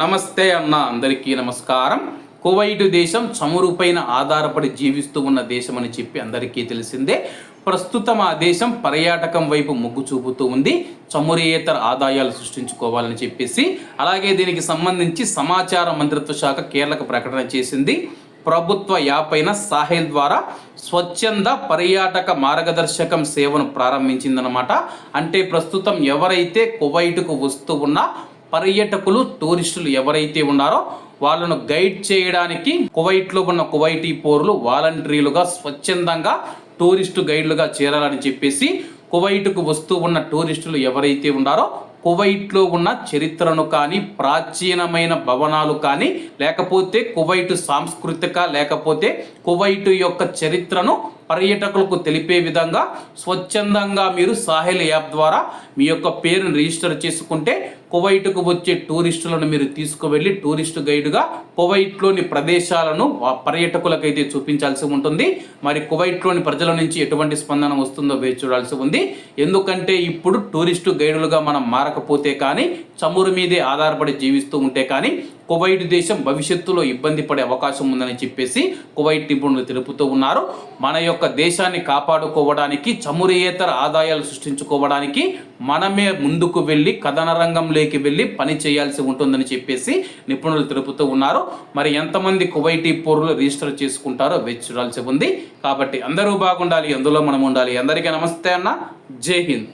నమస్తే అన్న అందరికీ నమస్కారం. కువైట్ దేశం చమురుపైన ఆధారపడి జీవిస్తూ ఉన్న దేశం అని చెప్పి అందరికీ తెలిసిందే. ప్రస్తుతం ఆ దేశం పర్యాటకం వైపు మొగ్గు చూపుతూ ఉంది. చమురేతర ఆదాయాలు సృష్టించుకోవాలని చెప్పేసి అలాగే దీనికి సంబంధించి సమాచార మంత్రిత్వ శాఖ కీలక ప్రకటన చేసింది. ప్రభుత్వ యాప్ అయిన సాహెల్ ద్వారా స్వచ్ఛంద పర్యాటక మార్గదర్శకం సేవను ప్రారంభించిందనమాట అంటే ప్రస్తుతం ఎవరైతే కువైట్కు వస్తూ ఉన్న పర్యాటకులు టూరిస్టులు ఎవరైతే ఉన్నారో వాళ్ళను గైడ్ చేయడానికి కువైట్లో ఉన్న కువైటీ పౌరులు వాలంటీర్లుగా స్వచ్ఛందంగా టూరిస్టు గైడ్లుగా చేరాలని చెప్పేసి కువైట్కు వస్తూ ఉన్న టూరిస్టులు ఎవరైతే ఉన్నారో కువైట్లో ఉన్న చరిత్రను కానీ ప్రాచీనమైన భవనాలు కానీ లేకపోతే కువైట్ సాంస్కృతిక లేకపోతే కువైట్ యొక్క చరిత్రను పర్యాటకులకు తెలిపే విధంగా స్వచ్ఛందంగా మీరు సాహిల్ యాప్ ద్వారా మీ యొక్క పేరును రిజిస్టర్ చేసుకుంటే కువైట్కు వచ్చే టూరిస్టులను మీరు తీసుకువెళ్ళి టూరిస్ట్ గైడ్గా కువైట్లోని ప్రదేశాలను పర్యటకులకైతే పర్యాటకులకైతే చూపించాల్సి ఉంటుంది. మరి కువైట్లోని ప్రజల నుంచి ఎటువంటి స్పందన వస్తుందో వేచి చూడాల్సి ఉంది. ఎందుకంటే ఇప్పుడు టూరిస్టు గైడులుగా మనం మారకపోతే కానీ చమురు మీదే ఆధారపడి జీవిస్తూ ఉంటే కానీ కువైట్ దేశం భవిష్యత్తులో ఇబ్బంది పడే అవకాశం ఉందని చెప్పేసి కువైట్ నిపుణులు తెలుపుతూ ఉన్నారు. మన యొక్క యొక్క దేశాన్ని కాపాడుకోవడానికి చమురేతర ఆదాయాలు సృష్టించుకోవడానికి మనమే ముందుకు వెళ్ళి కథన రంగంలోకి వెళ్ళి పని చేయాల్సి ఉంటుందని చెప్పేసి నిపుణులు తెలుపుతూ ఉన్నారు. మరి ఎంతమంది కువైటీ పౌరులు రిజిస్టర్ చేసుకుంటారో వేచి చూడాల్సి ఉంది. కాబట్టి అందరూ బాగుండాలి అందులో మనం ఉండాలి. అందరికీ నమస్తే అన్న. జై హింద్.